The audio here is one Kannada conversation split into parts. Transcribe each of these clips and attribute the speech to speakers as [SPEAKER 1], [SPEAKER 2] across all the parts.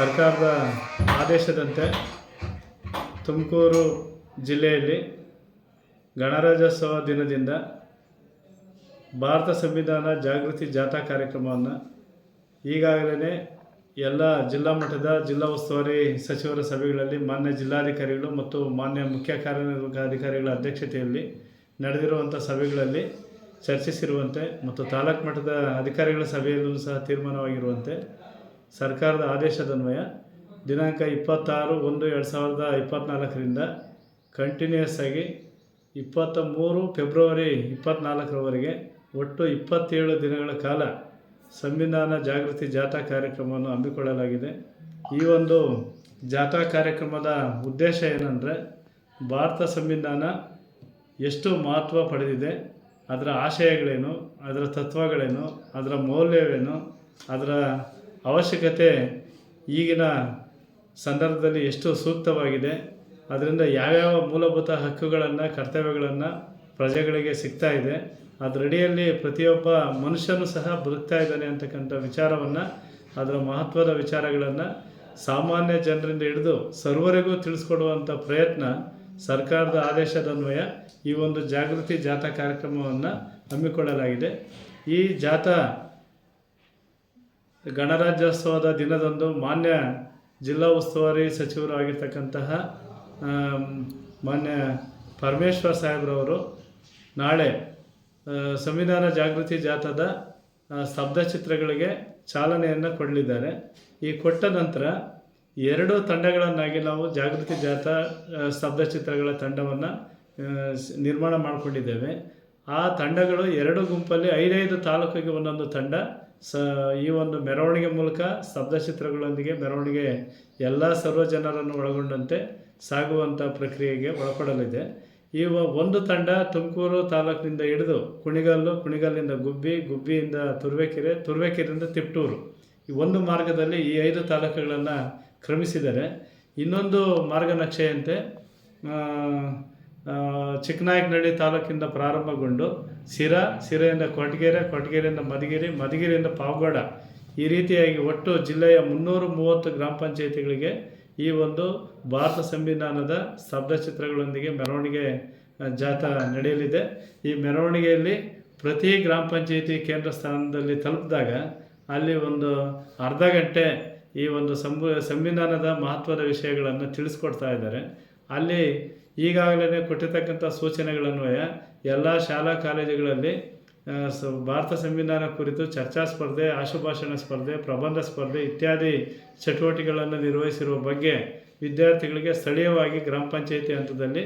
[SPEAKER 1] ಸರ್ಕಾರದ ಆದೇಶದಂತೆ ತುಮಕೂರು ಜಿಲ್ಲೆಯಲ್ಲಿ ಗಣರಾಜ್ಯೋತ್ಸವ ದಿನದಿಂದ ಭಾರತ ಸಂವಿಧಾನ ಜಾಗೃತಿ ಜಾಥಾ ಕಾರ್ಯಕ್ರಮವನ್ನು ಈಗಾಗಲೇ ಎಲ್ಲ ಜಿಲ್ಲಾ ಮಟ್ಟದ ಜಿಲ್ಲಾ ಉಸ್ತುವಾರಿ ಸಚಿವರ ಸಭೆಗಳಲ್ಲಿ ಮಾನ್ಯ ಜಿಲ್ಲಾಧಿಕಾರಿಗಳು ಮತ್ತು ಮಾನ್ಯ ಮುಖ್ಯ ಕಾರ್ಯನಿರ್ವಾಹಕ ಅಧ್ಯಕ್ಷತೆಯಲ್ಲಿ ನಡೆದಿರುವಂಥ ಸಭೆಗಳಲ್ಲಿ ಚರ್ಚಿಸಿರುವಂತೆ ಮತ್ತು ತಾಲೂಕು ಮಟ್ಟದ ಅಧಿಕಾರಿಗಳ ಸಭೆಯಲ್ಲೂ ಸಹ ತೀರ್ಮಾನವಾಗಿರುವಂತೆ ಸರ್ಕಾರದ ಆದೇಶದನ್ವಯ ದಿನಾಂಕ ಇಪ್ಪತ್ತಾರು ಒಂದು ಎರಡು ಸಾವಿರದ ಇಪ್ಪತ್ತ್ನಾಲ್ಕರಿಂದ ಕಂಟಿನ್ಯೂಯಸ್ ಆಗಿ ಇಪ್ಪತ್ತ ಮೂರು ಫೆಬ್ರವರಿ ಇಪ್ಪತ್ತ್ನಾಲ್ಕರವರೆಗೆ ಒಟ್ಟು ಇಪ್ಪತ್ತೇಳು ದಿನಗಳ ಕಾಲ ಸಂವಿಧಾನ ಜಾಗೃತಿ ಜಾಥಾ ಕಾರ್ಯಕ್ರಮವನ್ನು ಹಮ್ಮಿಕೊಳ್ಳಲಾಗಿದೆ. ಈ ಒಂದು ಜಾಥಾ ಕಾರ್ಯಕ್ರಮದ ಉದ್ದೇಶ ಏನಂದರೆ, ಭಾರತ ಸಂವಿಧಾನ ಎಷ್ಟು ಮಹತ್ವ ಪಡೆದಿದೆ, ಅದರ ಆಶಯಗಳೇನು, ಅದರ ತತ್ವಗಳೇನು, ಅದರ ಮೌಲ್ಯವೇನು, ಅದರ ಅವಶ್ಯಕತೆ ಈಗಿನ ಸಂದರ್ಭದಲ್ಲಿ ಎಷ್ಟು ಸೂಕ್ತವಾಗಿದೆ, ಅದರಿಂದ ಯಾವ್ಯಾವ ಮೂಲಭೂತ ಹಕ್ಕುಗಳನ್ನು, ಕರ್ತವ್ಯಗಳನ್ನು ಪ್ರಜೆಗಳಿಗೆ ಸಿಗ್ತಾ ಇದೆ, ಅದರಡಿಯಲ್ಲಿ ಪ್ರತಿಯೊಬ್ಬ ಮನುಷ್ಯನೂ ಸಹ ಬದುಕ್ತಾ ಇದ್ದಾನೆ ಅಂತಕ್ಕಂಥ ವಿಚಾರವನ್ನು, ಅದರ ಮಹತ್ವದ ವಿಚಾರಗಳನ್ನು ಸಾಮಾನ್ಯ ಜನರಿಂದ ಹಿಡಿದು ಸರ್ವರಿಗೂ ತಿಳಿಸ್ಕೊಡುವಂಥ ಪ್ರಯತ್ನ ಸರ್ಕಾರದ ಆದೇಶದನ್ವಯ ಈ ಒಂದು ಜಾಗೃತಿ ಜಾಥಾ ಕಾರ್ಯಕ್ರಮವನ್ನು ಹಮ್ಮಿಕೊಳ್ಳಲಾಗಿದೆ. ಈ ಜಾಥಾ ಗಣರಾಜ್ಯೋತ್ಸವದ ದಿನದಂದು ಮಾನ್ಯ ಜಿಲ್ಲಾ ಉಸ್ತುವಾರಿ ಸಚಿವರು ಆಗಿರ್ತಕ್ಕಂತಹ ಮಾನ್ಯ ಪರಮೇಶ್ವರ್ ಸಾಹೇಬ್ರವರು ನಾಳೆ ಸಂವಿಧಾನ ಜಾಗೃತಿ ಜಾಥಾದ ಸ್ತಬ್ಧ ಚಿತ್ರಗಳಿಗೆ ಚಾಲನೆಯನ್ನು ಕೊಡಲಿದ್ದಾರೆ. ಈ ಕೊಟ್ಟ ನಂತರ ಎರಡು ತಂಡಗಳನ್ನಾಗಿ ನಾವು ಜಾಗೃತಿ ಜಾಥಾ ಸ್ತಬ್ಧ ಚಿತ್ರಗಳ ತಂಡವನ್ನು ನಿರ್ಮಾಣ ಮಾಡಿಕೊಂಡಿದ್ದೇವೆ. ಆ ತಂಡಗಳು ಎರಡು ಗುಂಪಲ್ಲಿ ಐದೈದು ತಾಲೂಕಿಗೆ ಒಂದೊಂದು ತಂಡ. ಸ, ಈ ಒಂದು ಮೆರವಣಿಗೆ ಮೂಲಕ ಸ್ತಬ್ಧಚಿತ್ರಗಳೊಂದಿಗೆ ಮೆರವಣಿಗೆ ಎಲ್ಲ ಸರ್ವ ಜನರನ್ನು ಒಳಗೊಂಡಂತೆ ಸಾಗುವಂಥ ಪ್ರಕ್ರಿಯೆಗೆ ಒಳಪಡಲಿದೆ. ಈ ಒಂದು ತಂಡ ತುಮಕೂರು ತಾಲೂಕಿನಿಂದ ಹಿಡಿದು ಕುಣಿಗಲ್ಲು, ಕುಣಿಗಲ್ಲಿಂದ ಗುಬ್ಬಿ, ಗುಬ್ಬಿಯಿಂದ ತುರುವೇಕೆರೆ, ತುರುವೇಕೆರೆಯಿಂದ ತಿಪ್ಟೂರು ಈ ಒಂದು ಮಾರ್ಗದಲ್ಲಿ ಈ ಐದು ತಾಲೂಕುಗಳನ್ನು ಕ್ರಮಿಸಿದರೆ ಇನ್ನೊಂದು ಮಾರ್ಗನಕ್ಷೆಯಂತೆ ಚಿಕ್ಕನಾಯಕನಹಳ್ಳಿ ತಾಲೂಕಿಂದ ಪ್ರಾರಂಭಗೊಂಡು ಸಿರಾ ಸಿರೆಯಿಂದ ಕೊಟ್ಟಗೆರೆ ಕೊಟ್ಟಗೆರೆಯಿಂದ ಮಧುಗಿರಿ ಮಧುಗಿರಿಯಿಂದ ಪಾವಗಡ ಈ ರೀತಿಯಾಗಿ ಒಟ್ಟು ಜಿಲ್ಲೆಯ ಮುನ್ನೂರು ಮೂವತ್ತು ಗ್ರಾಮ ಪಂಚಾಯಿತಿಗಳಿಗೆ ಈ ಒಂದು ಭಾರತ ಸಂವಿಧಾನದ ಸ್ತಬ್ಧಚಿತ್ರಗಳೊಂದಿಗೆ ಮೆರವಣಿಗೆ ಆ, ಜಾಥಾ ನಡೆಯಲಿದೆ. ಈ ಮೆರವಣಿಗೆಯಲ್ಲಿ ಪ್ರತಿ ಗ್ರಾಮ ಪಂಚಾಯಿತಿ ಕೇಂದ್ರ ಸ್ಥಾನದಲ್ಲಿ ತಲುಪಿದಾಗ ಅಲ್ಲಿ ಒಂದು ಅರ್ಧ ಗಂಟೆ ಈ ಒಂದು ಸಂವಿಧಾನದ ಮಹತ್ವದ ವಿಷಯಗಳನ್ನು ತಿಳಿಸ್ಕೊಡ್ತಾ ಇದ್ದಾರೆ. ಅಲ್ಲಿ ಈಗಾಗಲೇ ಕೊಟ್ಟಿರ್ತಕ್ಕಂಥ ಸೂಚನೆಗಳನ್ವಯ ಎಲ್ಲ ಶಾಲಾ ಕಾಲೇಜುಗಳಲ್ಲಿ ಭಾರತ ಸಂವಿಧಾನ ಕುರಿತು ಚರ್ಚಾ ಸ್ಪರ್ಧೆ, ಆಶುಭಾಷಣ ಸ್ಪರ್ಧೆ, ಪ್ರಬಂಧ ಸ್ಪರ್ಧೆ ಇತ್ಯಾದಿ ಚಟುವಟಿಕೆಗಳನ್ನು ನಿರ್ವಹಿಸಿರುವ ಬಗ್ಗೆ ವಿದ್ಯಾರ್ಥಿಗಳಿಗೆ ಸ್ಥಳೀಯವಾಗಿ ಗ್ರಾಮ ಪಂಚಾಯಿತಿ ಹಂತದಲ್ಲಿ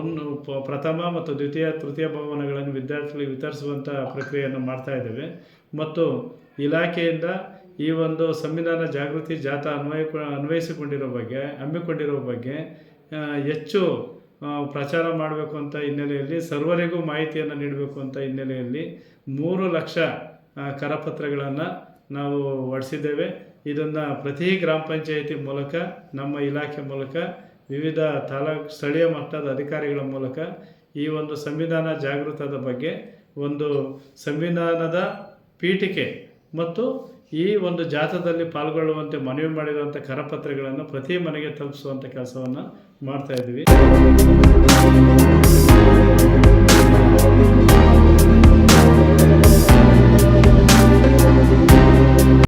[SPEAKER 1] ಒಂದು ಪ್ರಥಮ ಮತ್ತು ದ್ವಿತೀಯ, ತೃತೀಯ ಭವನಗಳನ್ನು ವಿದ್ಯಾರ್ಥಿಗಳಿಗೆ ವಿತರಿಸುವಂಥ ಪ್ರಕ್ರಿಯೆಯನ್ನು ಮಾಡ್ತಾ ಇದ್ದೇವೆ. ಮತ್ತು ಇಲಾಖೆಯಿಂದ ಈ ಒಂದು ಸಂವಿಧಾನ ಜಾಗೃತಿ ಜಾಥಾ ಅನ್ವಯ ಅನ್ವಯಿಸಿಕೊಂಡಿರೋ ಬಗ್ಗೆ ಹಮ್ಮಿಕೊಂಡಿರೋ ಬಗ್ಗೆ ಹೆಚ್ಚು ಪ್ರಚಾರ ಮಾಡಬೇಕು ಅಂತ ಹಿನ್ನೆಲೆಯಲ್ಲಿ, ಸರ್ವರಿಗೂ ಮಾಹಿತಿಯನ್ನು ನೀಡಬೇಕು ಅಂತ ಹಿನ್ನೆಲೆಯಲ್ಲಿ ಮೂರು ಲಕ್ಷ ಕರಪತ್ರಗಳನ್ನು ನಾವು ಹೊಡೆಸಿದ್ದೇವೆ ಇದನ್ನು ಪ್ರತಿ ಗ್ರಾಮ ಪಂಚಾಯಿತಿ ಮೂಲಕ, ನಮ್ಮ ಇಲಾಖೆ ಮೂಲಕ, ವಿವಿಧ ತಾಲೂಕು ಸ್ಥಳೀಯ ಮಟ್ಟದ ಅಧಿಕಾರಿಗಳ ಮೂಲಕ ಈ ಒಂದು ಸಂವಿಧಾನ ಜಾಗೃತದ ಬಗ್ಗೆ ಒಂದು ಸಂವಿಧಾನದ ಪೀಠಿಕೆ ಮತ್ತು ಈ ಒಂದು ಜಾಥಾದಲ್ಲಿ ಪಾಲ್ಗೊಳ್ಳುವಂತೆ ಮನವಿ ಮಾಡಿರುವಂಥ ಕರಪತ್ರಗಳನ್ನು ಪ್ರತಿ ಮನೆಗೆ ತಲುಪಿಸುವಂಥ ಕೆಲಸವನ್ನು ಇದ್ದೀವಿ.